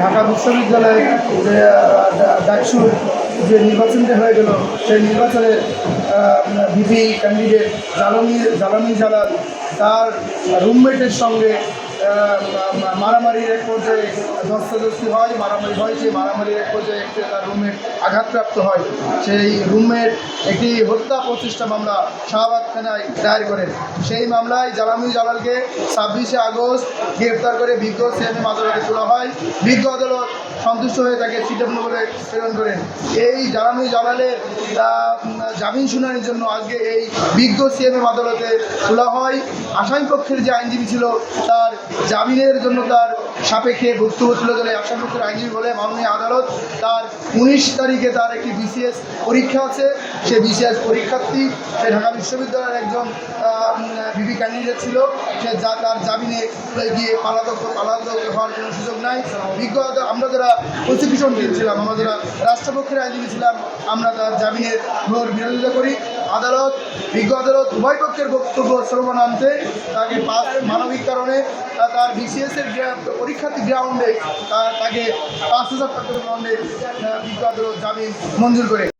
ঢাকা বিশ্ববিদ্যালয়ে যে ডাকসুর যে নির্বাচনটা হয়ে গেল, সেই নির্বাচনে ভিপি ক্যান্ডিডেট জ্বালানি জ্বালানি জ্বালান, তার রুমমেটের সঙ্গে মারামারির এক পর্যায়ে ধস্তাধস্তি হয়, মারামারি হয়, সেই মারামারির এক পর্যায়ে একটি তার রুমমেট আঘাতপ্রাপ্ত হয়। সেই রুমমেট একটি হত্যা প্রচেষ্টা মামলা শাহবাগ থানায় দায়ের করেন সেই মামলায় জালামি জালালকে ছাব্বিশে আগস্ট গ্রেপ্তার করে বিজ্ঞ সিএমএম আদালতে তোলা হয়। বিজ্ঞ আদালত সন্তুষ্ট হয়ে তাকে সিটাপনো বলে প্রেরণ করেন। এই জালামি জালালের জামিন শুনানির জন্য আজকে এই বিজ্ঞ সিএমএম আদালতে তোলা হয়। আসামি পক্ষের যে আইনজীবী ছিল, তার জামিনের জন্য তার সাপেক্ষে বক্তব্য তুলে ধরে আসামি পক্ষের আইনজীবী বলে মাননীয় আদালত তার উনিশ তারিখে তার একটি বিসিএস পরীক্ষা আছে। সে বিসিএস পরীক্ষার্থী সে ঢাকা বিশ্ববিদ্যালয়ের একজন বিবি ক্যান্ডিডেট ছিল। সে যা তার জামিনে গিয়ে পালাতক পালাতক হওয়ার কোনো সুযোগ নাই। বিজ্ঞত আমরা যারা প্রসিকিউশন টিম ছিলাম আমরা যারা রাষ্ট্রপক্ষের আইনজীবী ছিলাম, আমরা তার জামিনের ঘোর বিরোধিতা করি। আদালত, বিজ্ঞ আদালত উভয় পক্ষের বক্তব্য শ্রবণ আনতে তাকে মানবিক কারণে তার বিসিএস এর গ্রা- পরীক্ষার্থী গ্রাউন্ডে তাকে পাঁচ হাজার টাকার গ্রাউন্ডে বিজ্ঞ আদালত জামিন মঞ্জুর করে।